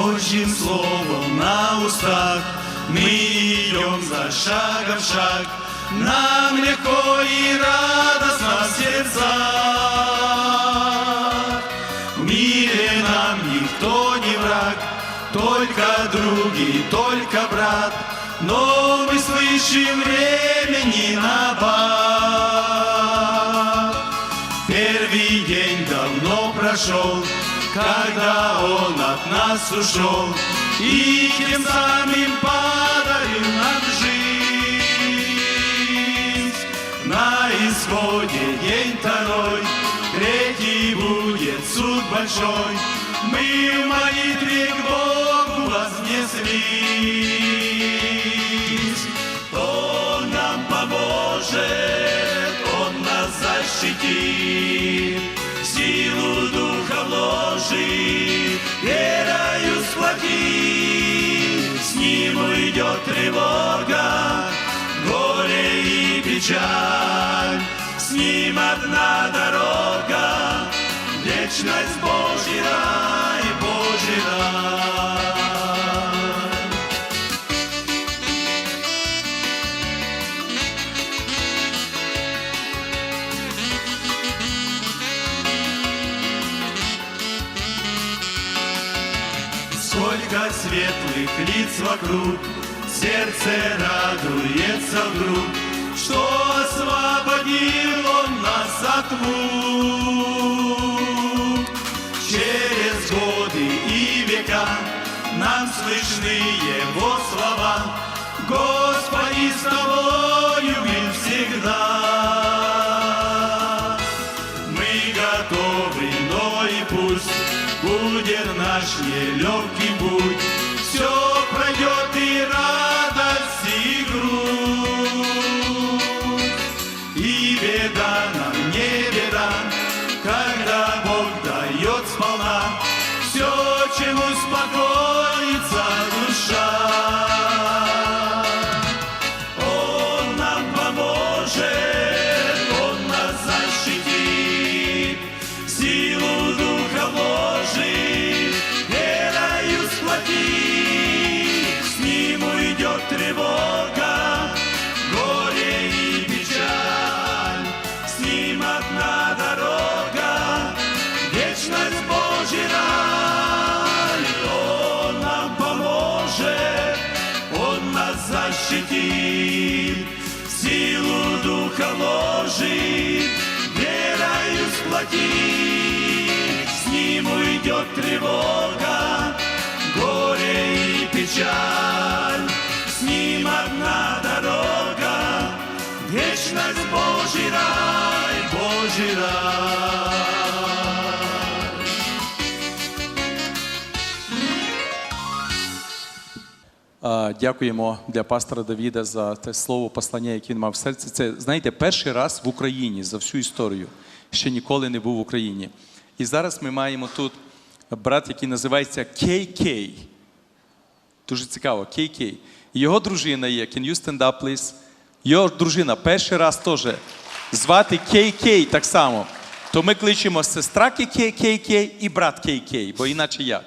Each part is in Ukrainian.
Божьим словом на устах мы идем за шагом шаг. Нам легко и радостно в сердцах. В мире нам никто не враг, только други, только брат. Но мы слышим времени на бат. Первый день давно прошел, когда он от нас ушел, и тем самым подарил нам жизнь. На исходе день второй, третий будет суд большой. Мы в молитве к Богу вознеслись. Тревога, горе и печаль. С Ним одна дорога, вечность Божий рай, Божий рай. Светлых лиц вокруг, сердце радуется вдруг, что освободил он нас от мук. Через годы и века нам слышны его сплотит. С Ним уйдет тревога, горе и печаль. С Ним одна дорога, вечность Божий рай, Божий рай. Дякуємо для пастора Давіда за те слово послання, яке він мав в серці. Це, знаєте, перший раз в Україні за всю історію. Ще ніколи не був в Україні. І зараз ми маємо тут брат, який називається KK. Дуже цікаво, KK. Його дружина є. Can you stand up, please? Його дружина перший раз теж звати KK так само. То ми кличемо сестра KK і брат KK, бо іначе як.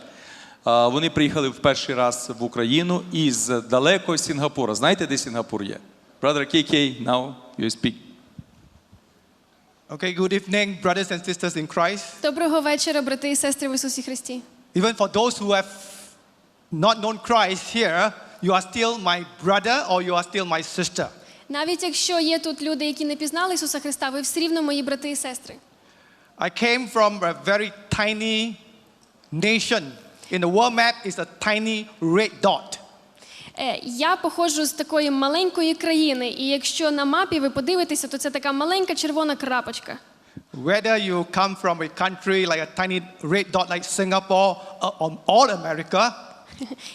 Вони приїхали в перший раз в Україну із далекого Сінгапура. Знаєте, де Сінгапур є? Brother KK, now you speak. Okay, good evening, brothers and sisters in Christ. Доброго вечора, брати і сестри в Ісусі Христі. Even for those who have not known Christ here, you are still my brother or you are still my sister. Навіть якщо є тут люди, які не пізнали Ісуса Христа, ви все рівно мої брати і сестри. I came from a very tiny nation. In the world map is a tiny red dot. Е, Я походжу з такої маленької країни, і якщо на мапі ви подивитеся, то це така маленька червона крапочка. Whether you come from a country like a tiny red dot like Singapore or, or all America,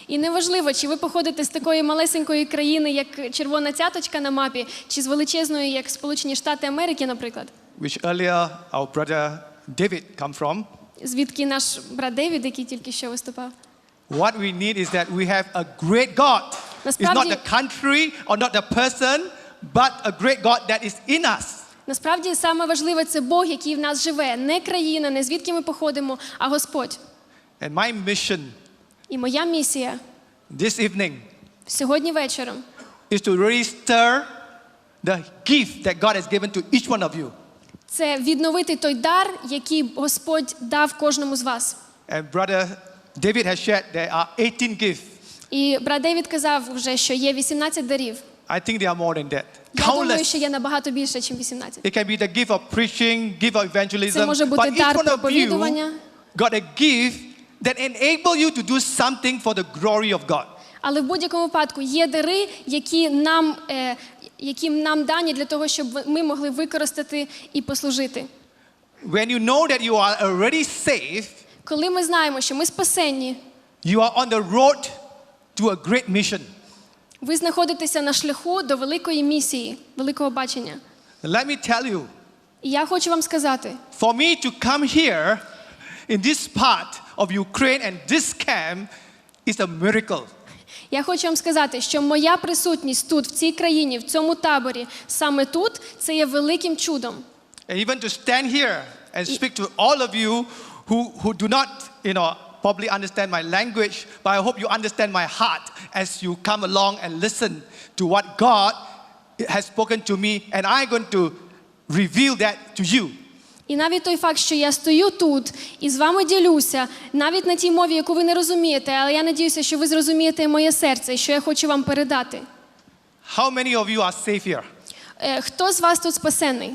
І неважливо, чи ви походите з такої малесенької країни, як червона цяточка на мапі, чи з величезної, як Сполучені Штати Америки, наприклад, which earlier our brother David come from, звідки наш брат Девід, який тільки що виступав. what we need is that we have a great God. It's not Насправді- the country or not the person, but a great God that is in us. Насправді саме важливе це Бог, який в нас живе, не країна, не звідки ми походимо, а Господь. And my mission І моя місія this evening сьогодні вечором is to really stir the gift that God has given to each one of you. це відновити той дар, який Господь дав кожному з вас. And brother David has shared there are 18 gifts. І брат Девід казав вже, що є 18 дарів. I think there are more than that. Я думаю, Countless. що є набагато більше, ніж 18. It can be the gift of preaching, gift of evangelism. Це може бути But each дар one of you проповідування. got a gift that enable you to do something for the glory of God. Але в будь-якому випадку є дари, які нам, е, які нам дані для того, щоб ми могли використати і послужити. When you know that you are already saved, Коли ми знаємо, що ми спасенні, you are on the road to a great mission. ви знаходитеся на шляху до великої місії, великого бачення. Let me tell you, І я хочу вам сказати, for me to come here in this part of Ukraine and this camp is a miracle. я хочу вам сказати, що моя присутність тут, в цій країні, в цьому таборі, саме тут, це є великим чудом. And even to stand here and speak to all of you who, who do not, you know, probably understand my language, but I hope you understand my heart as you come along and listen to what God has spoken to me, and I'm going to reveal that to you. І навіть той факт, що я стою тут і з вами ділюся, навіть на тій мові, яку ви не розумієте, але я надіюся, що ви зрозумієте моє серце, і що я хочу вам передати. How many of you are safe here? Е, Хто з вас тут спасений?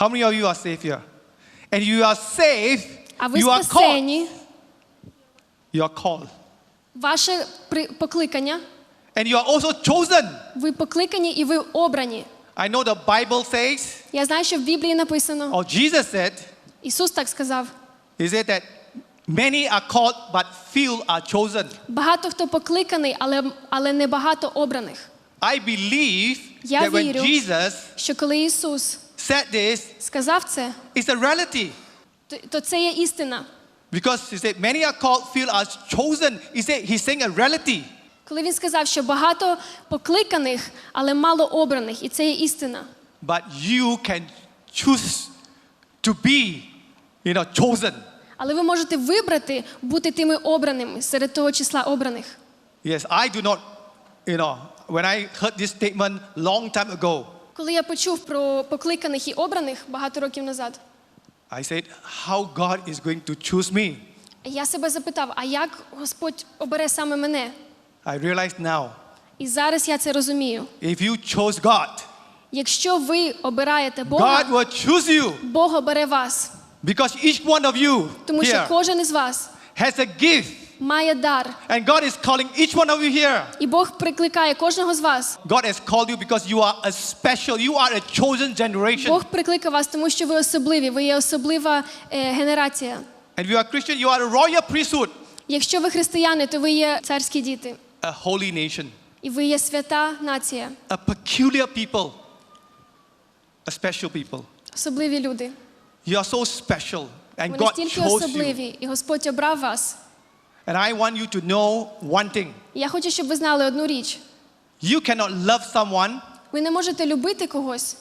How many of you are safe here? And you are safe, А ви you are called. спасені, You are called. ваше при- покликання, And you are also chosen. ви покликані і ви обрані. I know the Bible says, Я знаю, що в Біблії написано, or Jesus said, Ісус так сказав: He said that many are called, but few are chosen. багато хто покликаний, але, але не багато обраних. I believe Я that when вірю. Jesus Що коли Ісус said this, сказав це, it's a reality. То, це є істина. Because he said, many are called, few are chosen. He said, he's saying a reality. Коли він сказав, що багато покликаних, але мало обраних, і це є істина. But you can choose to be, you know, chosen. Але ви можете вибрати бути тими обраними серед того числа обраних. Yes, I do not, you know, when I heard this statement long time ago, Коли я почув про покликаних і обраних багато років назад, I said, how God is going to choose me. я себе запитав, а як Господь обере саме мене? I realized now, І зараз я це розумію. if you chose God, Якщо ви обираєте God will choose you. Бог обере вас. Because each one of you Тому що here кожен із вас has a gift. Має дар. And God is calling each one of you here. І Бог прикликає кожного з вас. God has called you because you are a special, you are a chosen generation. Бог прикликав вас, тому що ви особливі, ви є особлива е, генерація. And if you are Christian, you are a royal priesthood, Якщо ви християни, то ви є царські діти, a holy nation, і ви є свята нація, a peculiar people, a special people. особливі люди. You are so special, and God chose you. особливі, і Господь обрав вас. And I want you to know one thing я хочу, щоб ви знали одну річ: you cannot love someone ви не можете любити когось,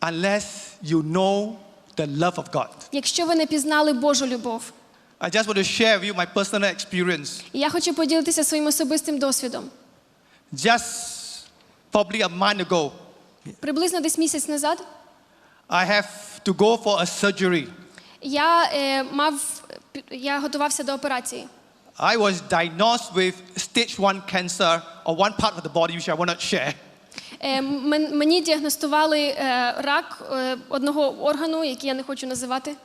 unless you know the love of God. якщо ви не пізнали Божу любов. I just want to share with you my personal experience. І я хочу поділитися своїм особистим досвідом. Just probably a month ago, Приблизно десь місяць назад I have to go for a surgery. я е, мав я готувався до операції. I was diagnosed with stage one cancer or one part of the body, which I will not share. Е, мен- мені діагностували е, рак е, одного органу, який я не хочу називати.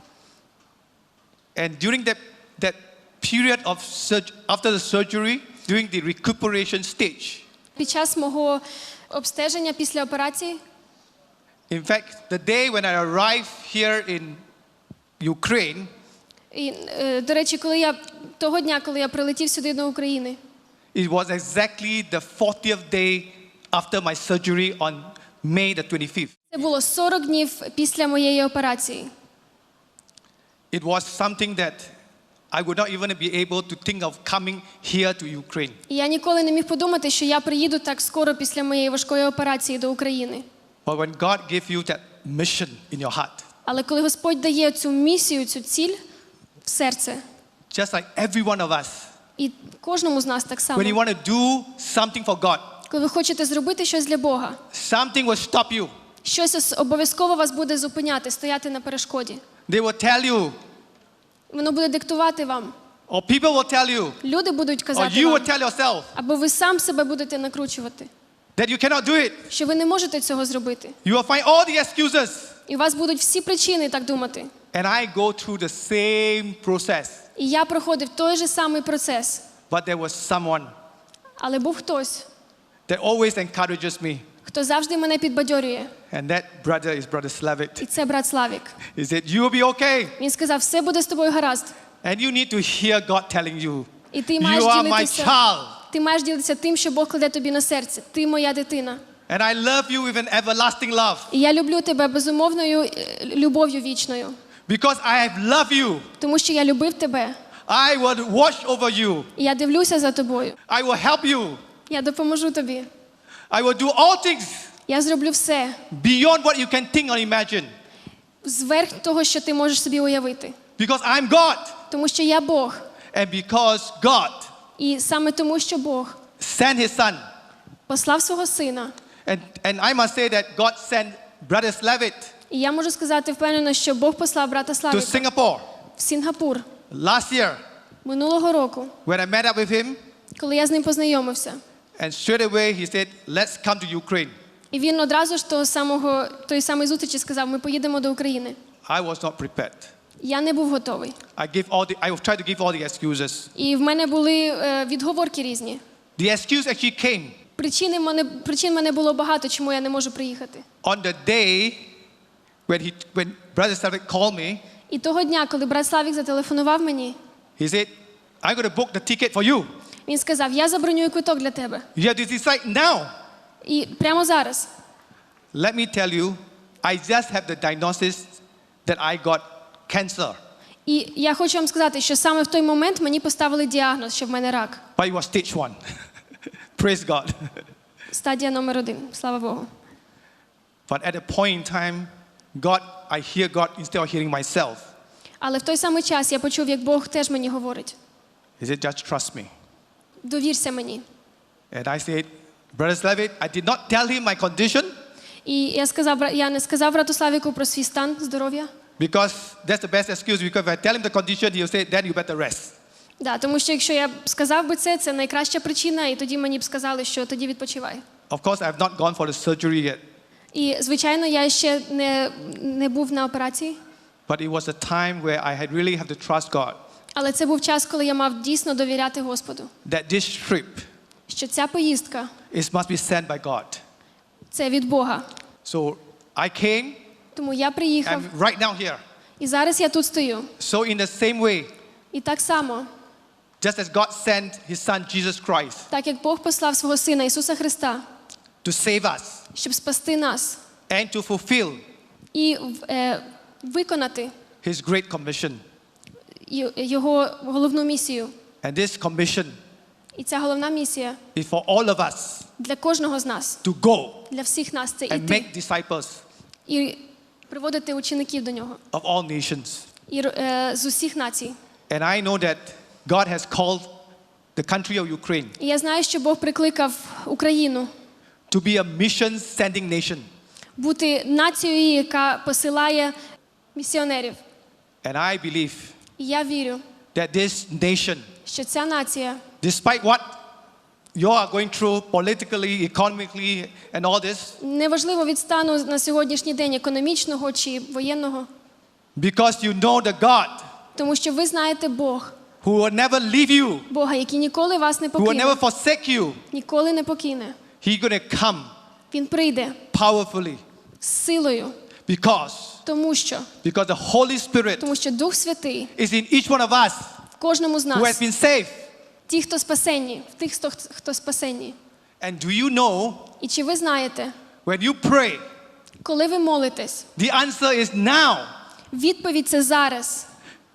And during that, that period of surg- after the surgery, during the recuperation stage, Під час мого обстеження після операції, In fact, the day when I arrived here in Ukraine, і, е, до речі, коли я того дня, коли я прилетів сюди до України, it was exactly the 40th day after my surgery on May the 25th. це було 40 днів після моєї операції. It was something that I would not even be able to think of coming here to Ukraine. І я ніколи не міг подумати, що я приїду так скоро після моєї важкої операції до України. But when God gave you that mission in your heart, Але коли Господь дає цю місію, цю ціль в серце, just like every one of us, і кожному з нас так само, when you want to do something for God, коли ви хочете зробити щось для Бога, something will stop you. щось обов'язково вас буде зупиняти, стояти на перешкоді. They will tell you, Воно буде диктувати вам. or people will tell you, Люди будуть or you вам, will tell yourself або ви сам себе будете накручувати, that you cannot do it. що ви не можете цього зробити. You will find all the excuses. І у вас будуть всі причини так думати. And I go through the same process. І я проходив той же самий процес, But there was someone але був хтось, that always encourages me. хто завжди мене підбадьорює. And that brother is Brother Slavit. І це брат Славік. He said, You will be okay. Він сказав, все буде з тобою гаразд. And you need to hear God telling you, І ти маєш You are my ділитися. child. Ти маєш ділитися тим, що Бог кладе тобі на серце. Ти моя дитина. And I love you with an everlasting love. І я люблю тебе безумовною е, любов'ю вічною. Because I have loved you. Тому що я любив тебе. I will watch over you. І я дивлюся за тобою. I will help you. Я допоможу тобі. I will do all things Я зроблю все beyond what you can think or imagine. зверх того, що ти можеш собі уявити. Because I'm God. Тому що я Бог. And because God І саме тому, що Бог sent his son. послав свого сина. And, and I must say that God sent Brother Slavit І я можу сказати впевнено, що Бог послав брата to Славіка Singapore в Сінгапур last year минулого року, when I met up with him. коли я з ним познайомився. And straight away he said, Let's come to Ukraine. І він одразу ж того самого, тої самої зустрічі сказав: ми поїдемо до України. I was not prepared. Я не був готовий. I gave all the I tried to give all the excuses. І в мене були е, відговорки різні. The excuse actually came Причини мене, причин мене було багато, чому я не можу приїхати. on the day when he when Brother Slavik called me. І того дня, коли брат Славік зателефонував мені, He said, I'm going to book the ticket for you. він сказав: Я забронюю квиток для тебе. You have to decide now. І прямо зараз. Let me tell you, I just have the diagnosis that I got cancer, І я хочу вам сказати, що саме в той момент мені поставили діагноз, що в мене рак. but it was stage one. Praise God. Стадія номер один. Слава Богу. But at a point in time, God, I hear God instead of hearing myself. Але в той самий час я почув, як Бог теж мені говорить: He said, just trust me. довірся мені. And I said, Brother Slavit, I did not tell him my condition І я сказав, я не сказав брату Славіку про свій стан здоров'я. because that's the best excuse. Because if I tell him the condition, he'll say, then you better rest. Да, тому що якщо я б сказав би це, це найкраща причина, і тоді мені б сказали, що тоді відпочивай. Of course, I have not gone for the surgery yet, І звичайно, я ще не, не був на операції, but it was a time where I had really have to trust God але це був час, коли я мав дійсно довіряти Господу. that this trip Що ця поїздка is must be sent by God. це від Бога. So I came. Тому я приїхав, I'm right now here. і зараз я тут стою. So in the same way, І так само, just as God sent His Son Jesus Christ так як Бог послав свого Сина Ісуса Христа, to save us щоб спасти нас and to fulfill і е, виконати His great commission. й- його головну місію. And this commission І ця головна місія is for all of us для кожного з нас, to go для всіх нас це and іти make disciples і приводити учеників до нього of all nations. і е, з усіх націй. And I know that God has called the country of Ukraine І я знаю, що Бог прикликав Україну to be a mission sending nation. бути нацією, яка посилає місіонерів. And I believe І я вірю, that this nation, що ця нація, despite what you are going through politically, economically, and all this, неважливо від стану на сьогоднішній день економічного чи воєнного, because you know the God тому що ви знаєте Бог, who will never leave you, Бога, який ніколи вас не who will покине, never forsake you, ніколи не покине. He's going to come Він прийде powerfully з силою, because, тому що, because the Holy Spirit тому що Дух Святий is in each one of us в кожному з who has been saved. ті, хто спасенні, в тих, хто, хто спасенні. And do you know І чи ви знаєте, when you pray, коли ви молитесь, the answer is now. відповідь це зараз.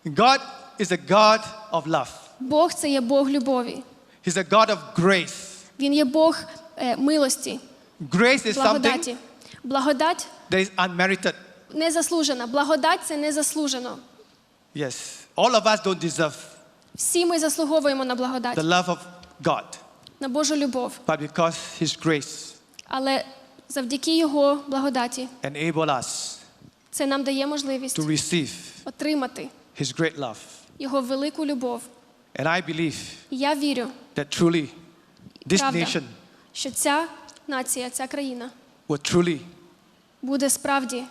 God is a God of love. Бог це є Бог любові. He's a God of grace. Він є Бог е, милості, Grace is something благодаті. Благодать that is unmerited. незаслужена. Благодать це незаслужено. Yes. All of us don't deserve Всі ми заслуговуємо на благодать, the love of God, на Божу любов. but because His grace Але завдяки Його благодаті enable us це нам дає можливість to receive отримати His great love. Його велику любов. And I believe І я вірю, that truly this правда, nation що ця нація, ця країна will truly буде справді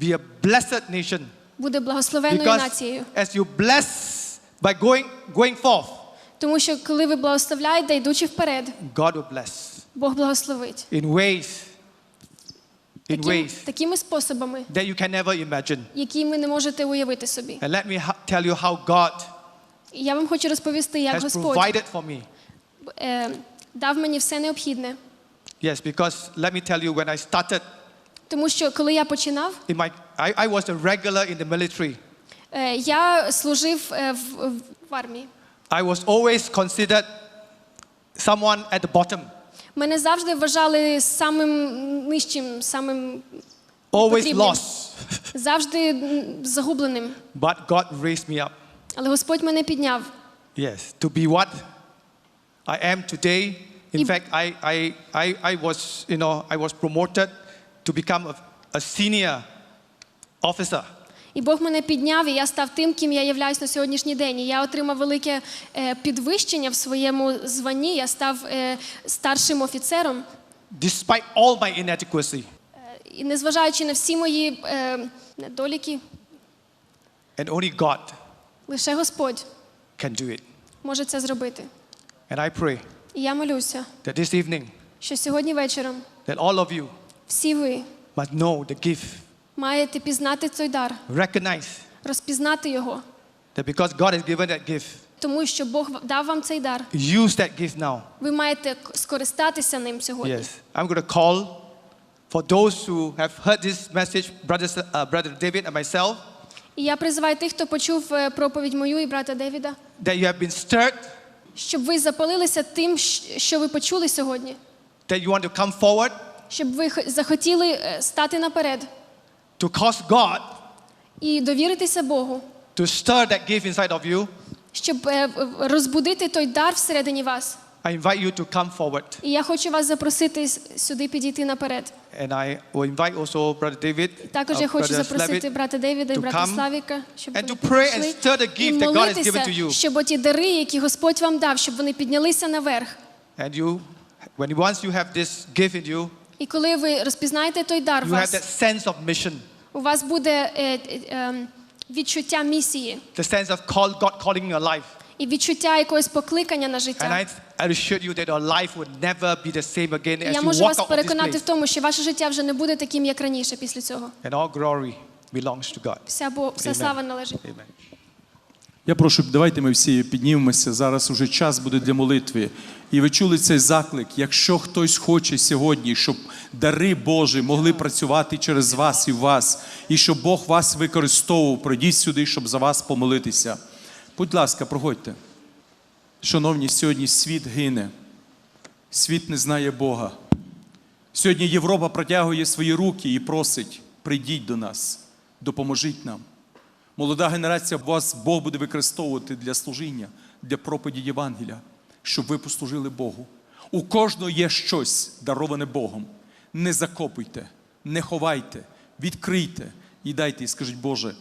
be a blessed nation буде благословенною because нацією. as you bless by going going forth, Тому що коли ви благословляєте, йдучи вперед, God will bless Бог благословить. in ways in Таким, ways такими способами, that you can never imagine. які ви не можете уявити собі. And let me ha- tell you how God І я вам хочу розповісти, як has Господь provided for me. е, дав мені все необхідне. Yes, because let me tell you, when I started Тому що коли я починав, in my, I, I was a regular in the military. е, я служив е, в, в- в армії. I was always considered someone at the bottom, Мене завжди вважали самим нижчим, самим always Потрібним. lost. завжди м, загубленим. But God raised me up. Але Господь мене підняв. Yes, to be what I am today. In fact, I, I, I, I was, you know, I was promoted to become a, a senior officer. І Бог мене підняв, і я став тим, ким я являюсь на сьогоднішній день. І я отримав велике е, підвищення в своєму званні. Я став е, старшим офіцером. Despite all my inadequacy. Е, І незважаючи на всі мої е, недоліки, And only God лише Господь can do it. може це зробити. And I pray І я молюся, that this evening, що сьогодні вечором that all of you всі ви must know the gift, маєте пізнати цей дар, recognize розпізнати його, that because God has given that gift, тому що Бог дав вам цей дар. use that gift now. Ви маєте к- скористатися ним сьогодні. Yes, I'm going to call for those who have heard this message, brothers, uh, brother David and myself, І я призиваю тих, хто почув е, проповідь мою і брата Девіда, that you have been stirred, щоб ви запалилися тим, що ви почули сьогодні, that you want to come forward щоб ви захотіли е, стати наперед to cause God і довіритися Богу, to stir that gift inside of you. щоб е, розбудити той дар всередині вас. I invite you to come forward. І я хочу вас запросити сюди підійти наперед. And I will invite also brother David, Також uh, я хочу запросити брата Девіда і to брата come Славіка, щоб and вони pray and прийшли stir the і that God has given to you. щоб оті дари, які Господь вам дав, щоб вони піднялися наверх. And you, when once you have this gift in you, І коли ви розпізнаєте той дар в you have вас, sense of mission, у вас буде е, е, ем, відчуття місії the sense of call, God calling your life. І відчуття якогось покликання на And життя. I, I assure you that your life would never be the same again as Я you можу walk вас out of this переконати place. в тому, що ваше життя вже не буде таким, як раніше після цього. And all glory belongs to God. Вся, бо, вся Amen. слава належить. Amen. Я прошу, давайте ми всі піднімемося. Зараз уже час буде для молитви. І ви чули цей заклик. Якщо хтось хоче сьогодні, щоб дари Божі могли працювати через вас і в вас, і щоб Бог вас використовував, пройдіть сюди, щоб за вас помолитися. Будь ласка, проходьте. Шановні, сьогодні світ гине, світ не знає Бога. Сьогодні Європа протягує свої руки і просить: прийдіть до нас, допоможіть нам. Молода генерація вас Бог буде використовувати для служіння, для проповіді Євангелія, щоб ви послужили Богу. У кожного є щось дароване Богом. Не закопуйте, не ховайте, відкрийте і дайте, і скажіть, Боже,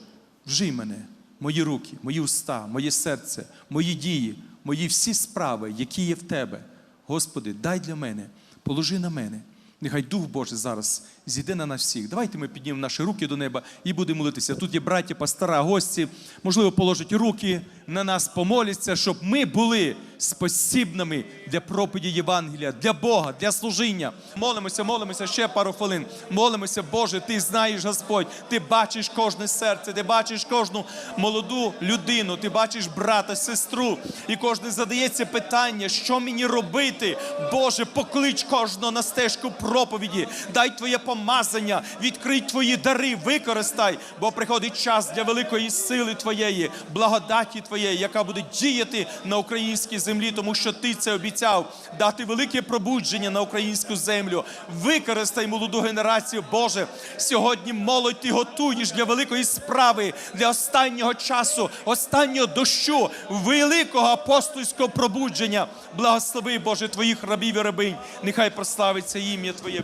вжий мене, мої руки, мої уста, моє серце, мої дії, мої всі справи, які є в Тебе. Господи, дай для мене, положи на мене. Нехай Дух Божий зараз зійде на нас всіх. Давайте ми піднімемо наші руки до неба і будемо молитися. Тут є браття, пастора, гості. Можливо, положать руки на нас, помоляться, щоб ми були спосібними для проповіді Євангелія, для Бога, для служіння. Молимося, молимося ще пару хвилин. Молимося, Боже, ти знаєш, Господь, ти бачиш кожне серце, ти бачиш кожну молоду людину, ти бачиш брата, сестру, і кожен задається питання, що мені робити. Боже, поклич кожного на стежку проповіді, дай Твоє помазання, відкрий Твої дари, використай, бо приходить час для великої сили Твоєї, благодаті Твоєї, яка буде діяти на українській землі, тому що Ти це обіцяв дати велике пробудження на українську землю. Використай молоду генерацію, Боже. Сьогодні молодь ти готуєш для великої справи, для останнього часу, останнього дощу, великого апостольського пробудження. Благослови, Боже, твоїх рабів і рабинь. Нехай прославиться ім'я Твоє.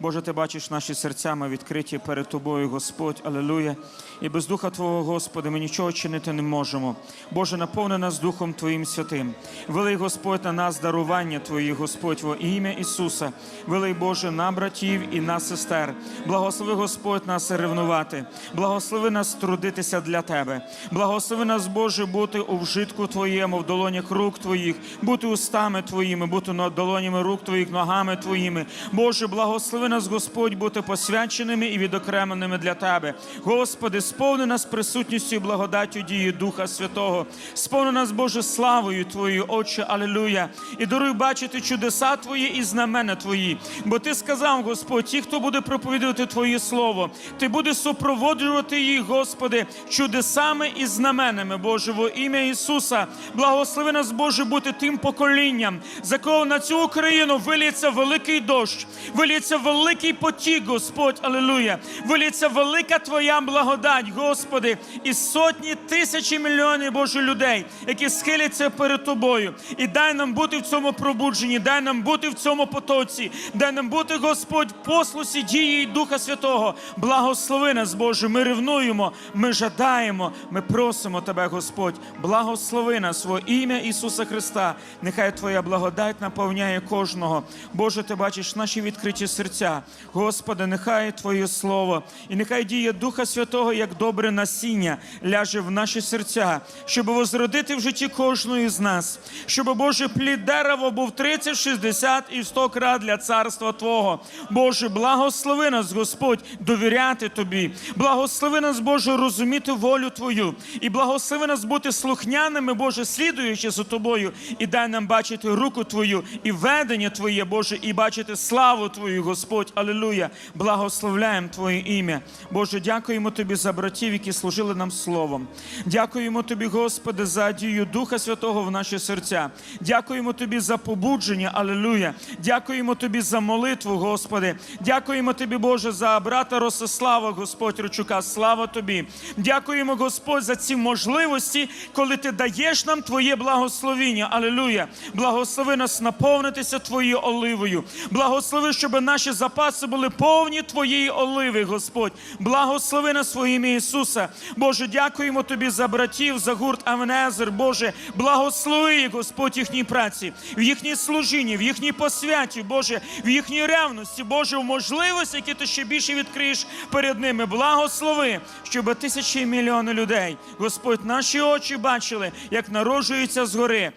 Боже, ти бачиш наші серця, ми відкриті перед тобою, Господь, алелуя. І без Духа Твого, Господи, ми нічого чинити не можемо. Боже, наповни нас Духом Твоїм святим. Велий Господь на нас дарування Твої, Господь, во ім'я Ісуса. Велий Боже, на братів і на сестер. Благослови Господь нас ревнувати. Благослови нас трудитися для Тебе. Благослови нас, Боже, бути у вжитку Твоєму, в долонях рук Твоїх, бути устами Твоїми, бути на долонями рук Твоїх, ногами Твоїми. Боже, благослови нас, Господь, бути посвяченими і відокремленими для Тебе. Господи, сповни нас присутністю і благодаттю дії Духа Святого. Сповни нас, Боже, славою Твоєю, Отче, Алілуя. І даруй бачити чудеса Твої і знамена Твої. Бо Ти сказав, Господь, ті, хто буде проповідувати Твоє Слово, Ти будеш супроводжувати їх, Господи, чудесами і знаменами, Боже, во ім'я Ісуса. Благослови нас, Боже, бути тим поколінням, за кого на цю Україну виліється великий дощ, виліється великий потік, Господь, Алілуя. Виліється велика Твоя благодать, Господи, і сотні тисячі мільйонів Боже людей, які схиляться перед Тобою. І дай нам бути в цьому пробудженні, дай нам бути в цьому потоці, дай нам бути, Господь, в послусі дії Духа Святого. Благослови нас, Боже, ми ревнуємо, ми жадаємо, ми просимо Тебе, Господь. Благослови нас во ім'я Ісуса Христа. Нехай Твоя благодать наповняє кожного. Боже, ти бачиш наші відкриті серця. Господи, нехай Твоє Слово і нехай діє Духа Святого як добре насіння ляже в наші серця, щоб возродити в житті кожної з нас, щоб Боже плід дерева був 30, 60 і 100 крат для царства Твого. Боже, благослови нас, Господь, довіряти Тобі. Благослови нас, Боже, розуміти волю Твою. І благослови нас бути слухняними, Боже, слідуючи за Тобою. І дай нам бачити руку Твою і ведення Твоє, Боже, і бачити славу Твою, Господь. Алілуя. Благословляємо Твоє ім'я. Боже, дякуємо Тобі за братів, які служили нам словом. Дякуємо Тобі, Господи, за дію Духа Святого в наші серця. Дякуємо Тобі за побудження, Алілуя. Дякуємо Тобі за молитву, Господи. Дякуємо Тобі, Боже, за брата Росислава, Господь Ручука. Слава Тобі. Дякуємо, Господь, за ці можливості, коли Ти даєш нам Твоє благословіння. Алілуя. Благослови нас наповнитися Твоєю оливою. Благослови, щоб наші запаси були повні Твоєї оливи, Господь. Благослови нас во ім'я Ісуса. Боже, дякуємо Тобі за братів, за гурт Авнезер. Боже, благослови Господь, їхній праці, в їхній служінні, в їхній посвяті, Боже, в їхній ревності, Боже, в можливості, які ти ще більше відкриєш перед ними. Благослови, щоб тисячі і мільйони людей, Господь, наші очі бачили, як народжуються згори.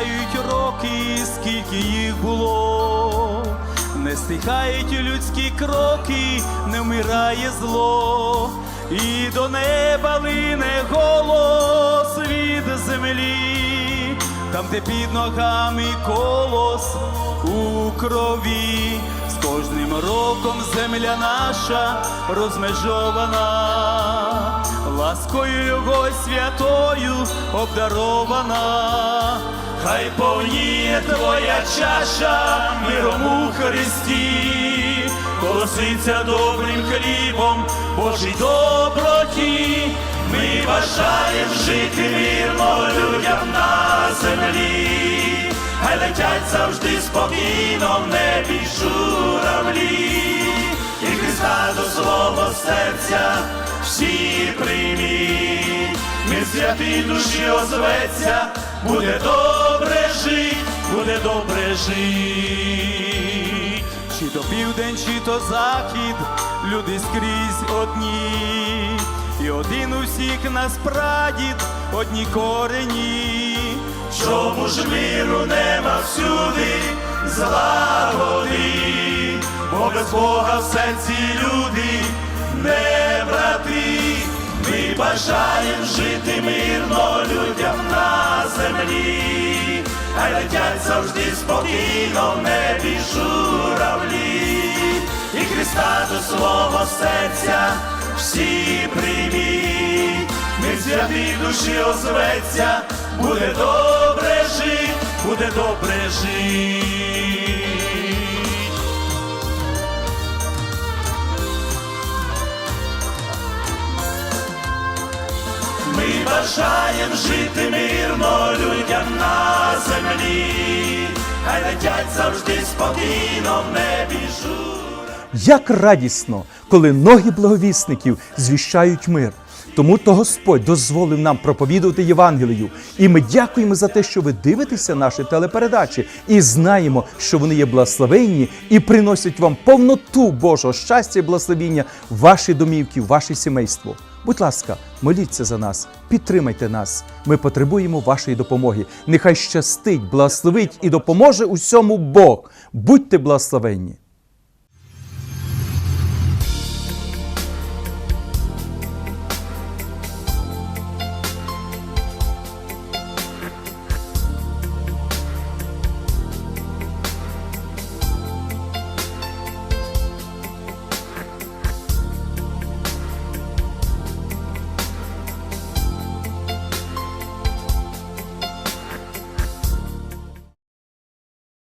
Мінають роки, скільки їх було, не стихають людські кроки, не вмирає зло, і до неба лине голос від землі, там, де під ногами колос у крові, з кожним роком земля наша розмежована ласкою його святою обдарована, хай повніє твоя чаша миром у Христі, колоситься добрим хлібом Божій доброті, ми бажаємо жити вірно людям на землі, хай летять завжди спокійно в небі журавлі. Христа до свого серця. Всі прийміть, ми святий душі озветься, буде добре жить, буде добре жить. Чи то південь, чи то захід, люди скрізь одні, і один усіх нас прадід, одні корені. Чому ж миру нема всюди? Злагоди, бо без Бога в серці люди не брати, ми бажаєм жити мирно людям на землі, хай летять завжди спокійно в небі журавлі, і Христа до свого серця всі прийміть, ми святий душі озветься, буде добре жить, буде добре жить. Ми бажаєм жити мирно людям на землі, хай летять завжди спокійно в небі журавлі. Як радісно, коли ноги благовісників звіщають мир. Тому то Господь дозволив нам проповідувати Євангелію. І ми дякуємо за те, що ви дивитеся наші телепередачі і знаємо, що вони є благословенні і приносять вам повноту Божого щастя і благословіння в ваші домівки, в ваше сімейство. Будь ласка, моліться за нас, підтримайте нас. Ми потребуємо вашої допомоги. Нехай щастить, благословить і допоможе усьому Бог. Будьте благословенні!